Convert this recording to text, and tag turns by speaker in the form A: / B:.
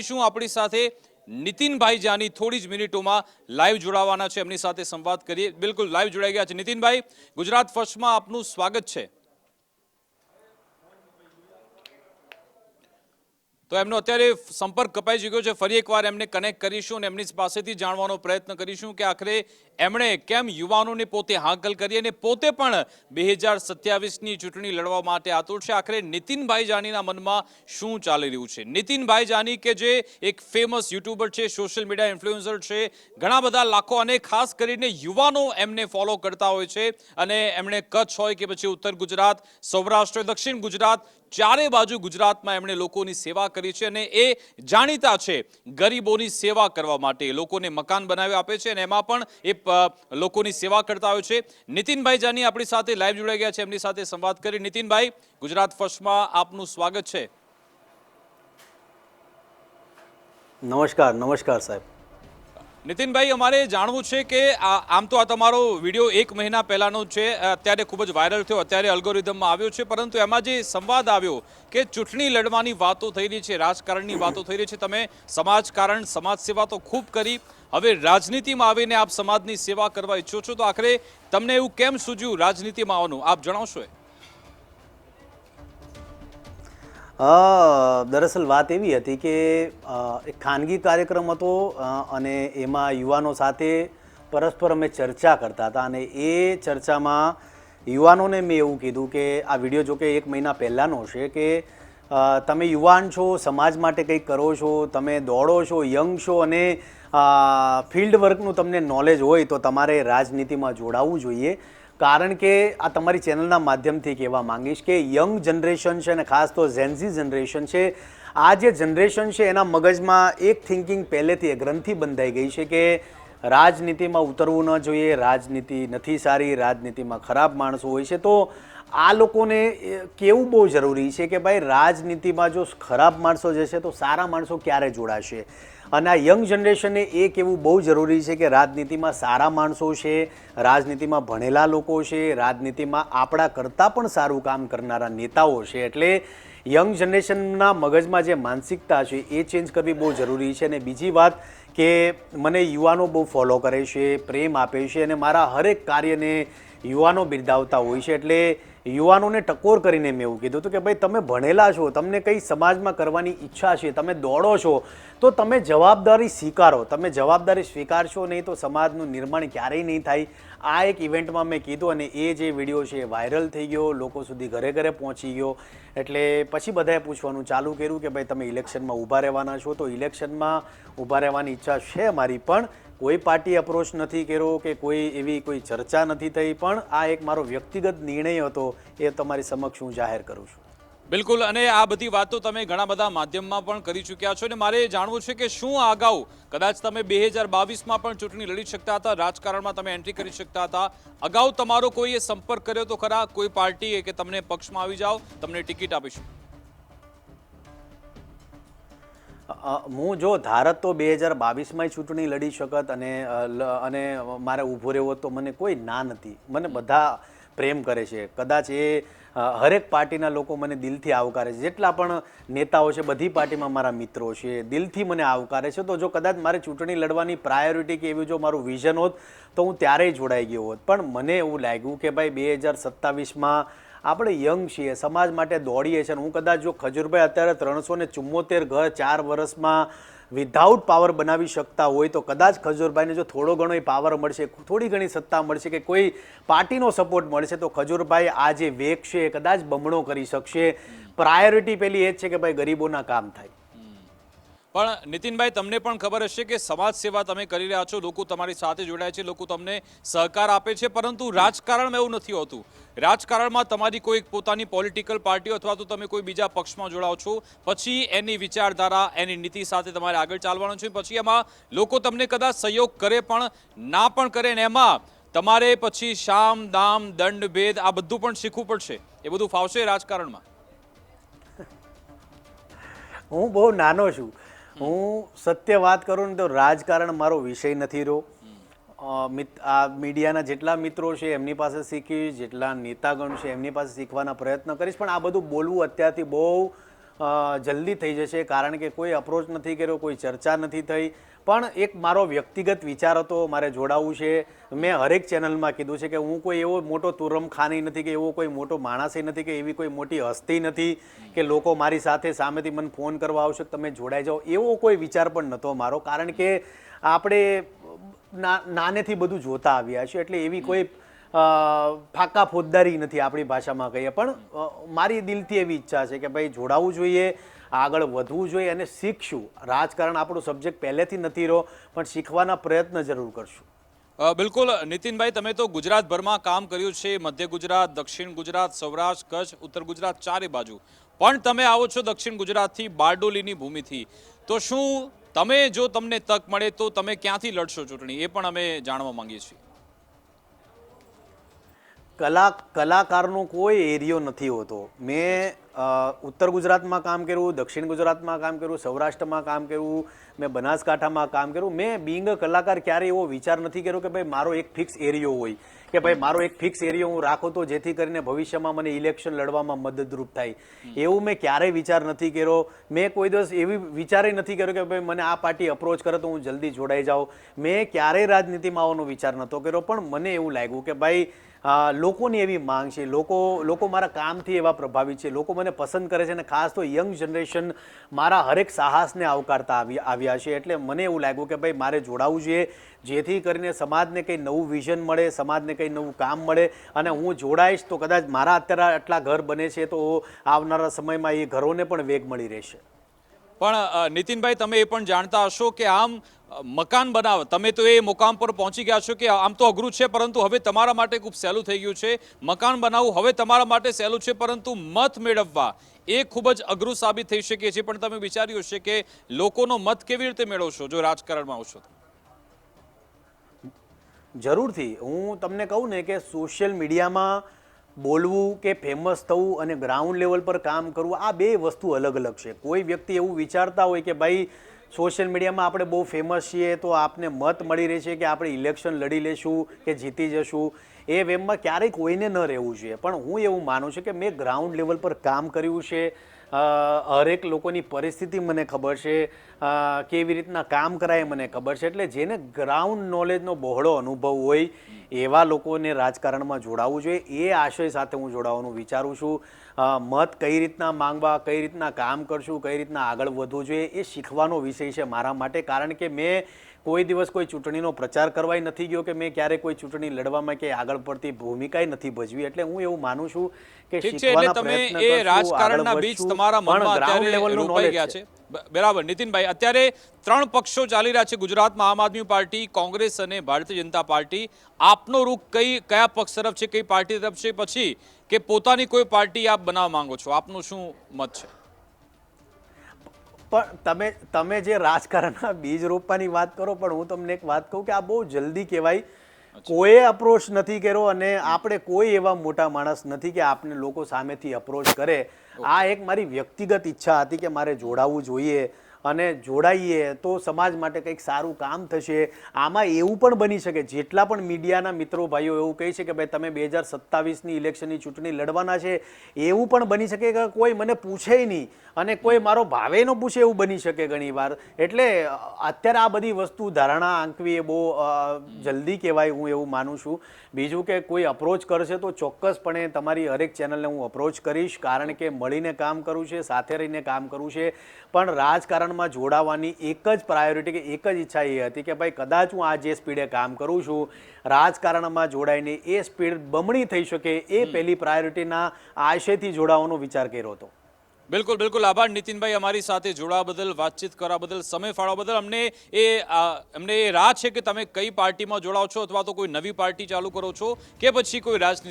A: શું આપણી સાથે નીતિનભાઈ જાની થોડી જ મિનિટોમાં લાઈવ જોડાવાના છે. એમની સાથે સંવાદ કરીએ. બિલકુલ લાઈવ જોડાઈ ગયા છે. નીતિનભાઈ, ગુજરાત ફર્સ્ટમાં આપનું સ્વાગત છે. તો એમનો અત્યારે સંપર્ક કપાઈ ચૂક્યો છે. ફરી એકવાર એમને કનેક્ટ કરીશું અને એમની પાસેથી જાણવાનો પ્રયત્ન કરીશું કે આખરે એમણે કેમ યુવાનોને પોતે હાંકલ કરી અને પોતે પણ બે હજાર સત્યાવીસની ચૂંટણી લડવા માટે આતુર છે. આખરે નીતિનભાઈ જાનીના મનમાં શું ચાલી રહ્યું છે? નીતિનભાઈ જાની કે જે એક ફેમસ યુટ્યુબર છે સોશિયલ મીડિયા ઇન્ફ્લુએન્સર છે, ઘણા બધા લાખો અને ખાસ કરીને યુવાનો એમને ફોલો કરતા હોય છે અને એમણે કચ્છ હોય કે પછી ઉત્તર ગુજરાત, સૌરાષ્ટ્ર, દક્ષિણ ગુજરાત ચારે બાજુ ગુજરાતમાં એમણે લોકોની સેવા કરી છે અને એ જાણીતા છે, ગરીબોની સેવા કરવા માટે લોકોને મકાન બનાવી આપે છે અને એમાં પણ એ લોકોની સેવા કરતા હોય છે. નીતિનભાઈ જાની આપણી સાથે લાઈવ જોડાઈ ગયા છે, એમની સાથે સંવાદ કરી. નીતિનભાઈ, ગુજરાત ફર્સ્ટમાં આપનું સ્વાગત છે.
B: નમસ્કાર નમસ્કાર સાહેબ.
A: નીતિનભાઈ, અમારે જાણવું છે કે આમ તો આ તમારો વીડિયો એક મહિના પહેલાનો છે. અત્યારે ખૂબ જ વાયરલ થયો. અત્યારે અલ્ગોરિધમમાં આવ્યો છે. પરંતુ એમાં જે સંવાદ આવ્યો કે ચૂંટણી લડવાની વાતો થઈ રહી છે, રાજકારણની વાતો થઈ રહી છે. તમે સમાજકારણ સમાજ સેવા તો ખૂબ કરી. હવે રાજનીતિમાં આવીને આપ સમાજની સેવા કરવા ઈચ્છો છો. તો આખરે તમને એવું કેમ સૂજ્યું રાજનીતિમાં આવવાનું? આપ જણાવશો?
B: દરઅસલ વાત એવી હતી કે એક ખાનગી કાર્યક્રમ હતો અને એમાં યુવાનો સાથે પરસ્પર અમે ચર્ચા કરતા હતા અને એ ચર્ચામાં યુવાનોને મેં એવું કીધું કે, આ વીડિયો જો કે એક મહિના પહેલાંનો છે કે તમે યુવાન છો, સમાજ માટે કંઈક કરો છો, તમે દોડો છો, યંગ છો અને ફિલ્ડ વર્કનું તમને નોલેજ હોય તો તમારે રાજનીતિમાં જોડાવવું જોઈએ. કારણ કે આ તમારી ચેનલના માધ્યમથી કહેવા માંગીશ કે યંગ જનરેશન છે અને ખાસ તો ઝેન્ઝી જનરેશન છે, આ જે જનરેશન છે એના મગજમાં એક થિંકિંગ પહેલેથી એ ગ્રંથિ બંધાઈ ગઈ છે કે રાજનીતિમાં ઉતરવું ન જોઈએ, રાજનીતિ નથી સારી, રાજનીતિમાં ખરાબ માણસો હોય છે. તો આ લોકોને કેવું બહુ જરૂરી છે કે ભાઈ રાજનીતિમાં જો ખરાબ માણસો જશે તો સારા માણસો ક્યારે જોડાશે? અને આ યંગ જનરેશનને એ કહેવું બહુ જરૂરી છે કે રાજનીતિમાં સારા માણસો છે, રાજનીતિમાં ભણેલા લોકો છે, રાજનીતિમાં આપણા કરતાં પણ સારું કામ કરનારા નેતાઓ છે. એટલે યંગ જનરેશનના મગજમાં જે માનસિકતા છે એ ચેન્જ કરવી બહુ જરૂરી છે. અને બીજી વાત કે મને યુવાનો બહુ ફોલો કરે છે, પ્રેમ આપે છે અને મારા હરેક કાર્યને યુવાનો બિરદાવતા હોય છે. એટલે યુવાનોને ટકોર કરીને મેં એવું કીધું હતું કે ભાઈ, તમે ભણેલા છો, તમને કંઈ સમાજમાં કરવાની ઈચ્છા છે, તમે દોડો છો, તો તમે જવાબદારી સ્વીકારો. તમે જવાબદારી સ્વીકારશો નહીં તો સમાજનું નિર્માણ ક્યારેય નહીં થાય. આ એક ઇવેન્ટમાં મેં કીધું અને એ જે વીડિયો છે એ વાયરલ થઈ ગયો, લોકો સુધી ઘરે ઘરે પહોંચી ગયો. એટલે પછી બધાએ પૂછવાનું ચાલુ કર્યું કે ભાઈ, તમે ઇલેક્શનમાં ઊભા રહેવાના છો, તો ઇલેક્શનમાં ઊભા રહેવાની ઈચ્છા છે મારી, પણ કોઈ પાર્ટી અપ્રોચ નથી કર્યો કે કોઈ એવી કોઈ ચર્ચા નથી થઈ, પણ આ એક મારો વ્યક્તિગત નિર્ણય હતો એ તમારી સમક્ષ હું જાહેર કરું છું.
A: બિલકુલ, અને આ બધી વાતો તમે ઘણા બધા માધ્યમમાં પણ કરી ચૂક્યા છો અને મારે જાણવું છે કે શું આ અગાઉ કદાચ તમે બે હજાર બાવીસમાં પણ ચૂંટણી લડી શકતા હતા, રાજકારણમાં તમે એન્ટ્રી કરી શકતા હતા. અગાઉ તમારો કોઈએ સંપર્ક કર્યો તો ખરા, કોઈ પાર્ટીએ કે તમને પક્ષમાં આવી જાઓ, તમને ટિકિટ આપીશું.
B: હું જો ધારત તો બે હજાર બાવીસમાં ચૂંટણી લડી શકત અને અને મારે ઊભો રહેવો તો મને કોઈ ના નથી. મને બધા પ્રેમ કરે છે. કદાચ એ હરેક પાર્ટીના લોકો મને દિલથી આવકારે છે. જેટલા પણ નેતાઓ છે, બધી પાર્ટીમાં મારા મિત્રો છે, દિલથી મને આવકારે છે. તો જો કદાચ મારે ચૂંટણી લડવાની પ્રાયોરિટી કે એવું જો મારું વિઝન હોત, તો હું ત્યારેય જોડાઈ ગયો હોત. પણ મને એવું લાગ્યું કે ભાઈ, બે હજાર સત્તાવીસમાં આપણે યંગ છીએ, સમાજ માટે દોડીએ છીએ. અને હું કદાચ જો ખજૂરભાઈ અત્યારે ત્રણસો ને ચુમ્મોતેર ઘર ચાર વર્ષમાં વિધાઉટ પાવર બનાવી શકતા હોય, તો કદાચ ખજૂરભાઈને જો થોડો ઘણો પાવર મળશે, થોડી ઘણી સત્તા મળશે કે કોઈ પાર્ટીનો સપોર્ટ મળશે, તો ખજૂરભાઈ આ જે વેગ છે એ કદાચ બમણો કરી શકશે. પ્રાયોરિટી પેલી એ જ છે કે ભાઈ ગરીબોના કામ થાય.
A: પણ નીતિનભાઈ, તમને પણ ખબર હશે કે સમાજ સેવા તમે કરી રહ્યા છો. લોકો તમારી સાથે જોડાય છે, લોકો તમને સહકાર આપે છે, પરંતુ રાજકારણમાં એવું નથી હોતું. રાજકારણમાં તમારી કોઈ પોતાની પોલિટિકલ પાર્ટીઓ અથવા તો તમે કોઈ બીજા પક્ષમાં જોડાઓ છો, પછી એની વિચારધારા, એની નીતિ સાથે તમારે આગળ ચાલવાનું છે, પછી એમાં લોકો તમને કદાચ સહયોગ કરે પણ ના પણ કરે ને એમાં તમારે પછી શામ, દામ, દંડ, ભેદ આ બધું પણ શીખવું પડશે. એ બધું ફાવશે રાજકારણમાં.
B: હું બહુ નાનો છું. હું સત્ય વાત કરું ને તો રાજકારણ મારો વિષય નથી રહ્યો. આ મીડિયાના જેટલા મિત્રો છે એમની પાસે શીખીશ, જેટલા નેતાગણ છે એમની પાસે શીખવાના પ્રયત્ન કરીશ, પણ આ બધું બોલવું અત્યારથી બહુ જલ્દી થઈ જશે કારણ કે કોઈ અપ્રોચ નથી કર્યો, કોઈ ચર્ચા નથી થઈ. પણ એક મારો વ્યક્તિગત વિચાર હતો, મારે જોડાવવું છે. મેં હરેક ચેનલમાં કીધું છે કે હું કોઈ એવો મોટો તુરમ ખાની નથી કે એવો કોઈ મોટો માણસ નથી કે એવી કોઈ મોટી હસ્તી નથી કે લોકો મારી સાથે સામેથી મને ફોન કરવા આવશે, તમે જોડાઈ જાઓ. એવો કોઈ વિચાર પણ નહોતો મારો. કારણ કે આપણે નાનેથી બધું જોતા આવ્યા છીએ. એટલે એવી કોઈ ફાકા ફોજદારી નથી આપણી ભાષામાં કહીએ, પણ મારી દિલથી એવી ઈચ્છા છે કે ભાઈ જોડાવવું જોઈએ, આગળ વધવું જોઈએ અને શીખશું. રાજકારણ આપણો સબ્જેક્ટ પહેલેથી નથી રહ્યો, પણ શીખવાના પ્રયત્ન જરૂર કરશું.
A: બિલકુલ. નીતિનભાઈ, તમે તો ગુજરાતભરમાં કામ કર્યું છે, મધ્ય ગુજરાત, દક્ષિણ ગુજરાત, સૌરાષ્ટ્ર, કચ્છ, ઉત્તર ગુજરાત ચારે બાજુ. પણ તમે આવો છો દક્ષિણ ગુજરાતથી બારડોલીની ભૂમિથી. તો શું તમે, જો તમને તક મળે તો તમે ક્યાંથી લડશો ચૂંટણી? એ પણ અમે જાણવા માંગીએ છીએ.
B: કલા, કલાકારનો કોઈ એરિયો નથી હોતો. મેં ઉત્તર ગુજરાતમાં કામ કર્યું, દક્ષિણ ગુજરાતમાં કામ કર્યું, સૌરાષ્ટ્રમાં કામ કર્યું, મેં બનાસકાંઠામાં કામ કર્યું. મેં બિંગ કલાકાર ક્યારે એવો વિચાર નથી કર્યો કે ભાઈ મારો એક ફિક્સ એરિયો હોય. કે ભાઈ મારો એક ફિક્સ એરિયો હું રાખું તો જેથી કરીને ભવિષ્યમાં મને ઇલેક્શન લડવામાં મદદરૂપ થાય. એવું મેં ક્યારેય વિચાર નથી કર્યો. મેં કોઈ દિવસ એવી વિચારે નથી કર્યો કે ભાઈ મને આ પાર્ટી અપ્રોચ કરે તો હું જલ્દી જોડાઈ જાઉં. મેં ક્યારેય રાજનીતિમાં આવવાનો વિચાર નહોતો કર્યો, પણ મને એવું લાગ્યું કે ભાઈ લોકોની એવી માંગ છે. લોકો લોકો મારા કામથી એવા પ્રભાવિત છે. લોકો મને પસંદ કરે છે અને ખાસ તો યંગ જનરેશન મારા હરેક સાહસને આવકારતા આવી, આવ્યા છે. એટલે મને એવું લાગ્યું કે ભાઈ, મારે જોડાવવું જોઈએ. જેથી કરીને સમાજને કંઈ નવું વિઝન મળે, સમાજને કંઈ નવું કામ મળે અને હું જોડાઈશ તો કદાચ મારા અત્યારે આટલા ઘર બને છે તો આવનારા સમયમાં એ ઘરોને પણ વેગ મળી રહેશે.
A: પણ નીતિનભાઈ, તમે એ પણ જાણતા હશો કે આમ મકાન બનાવ. તમે તો એ મુકામ પર પહોંચી ગયા છો કે આમ તો અઘરું છે, પરંતુ હવે તમારા માટે ખૂબ સહેલું થઈ ગયું છે. મકાન બનાવવું હવે તમારા માટે સહેલું છે, પરંતુ મત મેળવવા એ ખૂબ જ અઘરું સાબિત થઈ શકે છે. પણ તમે વિચાર્યું હશે કે લોકોનો મત કેવી રીતે મેળવશો જો રાજકારણમાં આવશો
B: જરૂરથી. હું તમને કહું ને કે સોશિયલ મીડિયામાં બોલવું કે ફેમસ થવું અને ગ્રાઉન્ડ લેવલ પર કામ કરવું, આ બે વસ્તુ અલગ અલગ છે. કોઈ વ્યક્તિ એવું વિચારતા હોય કે ભાઈ સોશિયલ મીડિયામાં આપણે બહુ ફેમસ છીએ તો આપને મત મળી રહેશે કે આપણે ઇલેક્શન લડી લેશું કે જીતી જશું. એ વેમમાં ક્યારેય કોઈને ન રહેવું જોઈએ. પણ હું એવું માનું છું કે મેં ગ્રાઉન્ડ લેવલ પર કામ કર્યું છે. હરેક લોકોની પરિસ્થિતિ મને ખબર છે. કેવી રીતના કામ કરાય મને ખબર છે. એટલે જેને ગ્રાઉન્ડ નોલેજનો બહોળો અનુભવ હોય, એવા લોકોને રાજકારણમાં જોડાવવું જોઈએ. એ આશય સાથે હું જોડાવાનું વિચારું છું. મત કઈ રીતના માંગવા, કઈ રીતના કામ કરશું, કઈ રીતના આગળ વધવું જોઈએ એ શીખવાનો વિષય છે મારા માટે. કારણ કે મેં કોઈ દિવસ કોઈ ચૂંટણીનો પ્રચાર કરવાય નથી ગયો કે મેં ક્યારે કોઈ ચૂંટણી લડવામાં કે આગળ પડતી ભૂમિકાય નથી ભજવી. એટલે હું એવું માનું છું કે શીખવાના પ્રયત્ન
A: એ રાજકારણના બીજ તમારા મનમાં અત્યારે રોપાઈ ગયા છે. બરાબર નીતિનભાઈ અત્યારે ત્રણ પક્ષો ચાલી રહ્યા છે ગુજરાતમાં આમ આદમી પાર્ટી કોંગ્રેસ અને ભારતીય જનતા પાર્ટી. આપનો રૂખ કઈ કયા પક્ષ તરફ છે કઈ પાર્ટી તરફ છે પછી કે પોતાની કોઈ પાર્ટી આપ બનાવવા માંગો છો? આપનું શું મત છે?
B: પણ તમે તમે જે રાજકારણના બીજ રોપવાની વાત કરો પણ હું તમને એક વાત કહું કે આ બહુ જલ્દી કહેવાય. કોઈએ અપ્રોચ નથી કર્યો અને આપણે કોઈ એવા મોટા માણસ નથી કે આપને લોકો સામેથી અપ્રોચ કરે. આ એક મારી વ્યક્તિગત ઈચ્છા હતી કે મારે જોડાવવું જોઈએ. અને જોડાઈએ તો સમાજ માટે કંઈક સારું કામ થશે. આમાં એવું પણ બની શકે, જેટલા પણ મીડિયાના મિત્રો ભાઈઓ એવું કહે છે કે ભાઈ તમે બે હજાર સત્તાવીસની ઇલેક્શનની ચૂંટણી લડવાના છે, એવું પણ બની શકે કે કોઈ મને પૂછે નહીં અને કોઈ મારો ભાવે ન પૂછે એવું બની શકે ઘણીવાર એટલે અત્યારે આ બધી વસ્તુ ધારણા આંકવી એ બહુ જલ્દી કહેવાય હું એવું માનું છું. બીજું કે કોઈ અપ્રોચ કરશે તો ચોક્કસપણે તમારી હરેક ચેનલને હું અપ્રોચ કરીશ, કારણ કે મળીને કામ કરું છે, સાથે રહીને કામ કરવું છે. પણ રાજકારણમાં જોડાવાની એક જ પ્રાયોરિટી કે એક જ ઈચ્છા એ હતી કે ભાઈ કદાચ હું આ જે સ્પીડે કામ કરું છું રાજકારણમાં જોડાઈને એ સ્પીડ બમણી થઈ શકે એ પહેલી પ્રાયોરિટીના આશયથી જોડાવાનો વિચાર કર્યો હતો.
A: બિલકુલ બિલકુલ. આભાર નીતિનભાઈ અમારી સાથે જોડાવા બદલ વાતચીત કરવા બદલ સમય ફાળવા બદલ. અમને એ અમને એ રાહ છે કે તમે કઈ પાર્ટીમાં જોડાઓ છો અથવા તો કોઈ નવી પાર્ટી ચાલુ કરો છો કે પછી કોઈ રાજનીતિ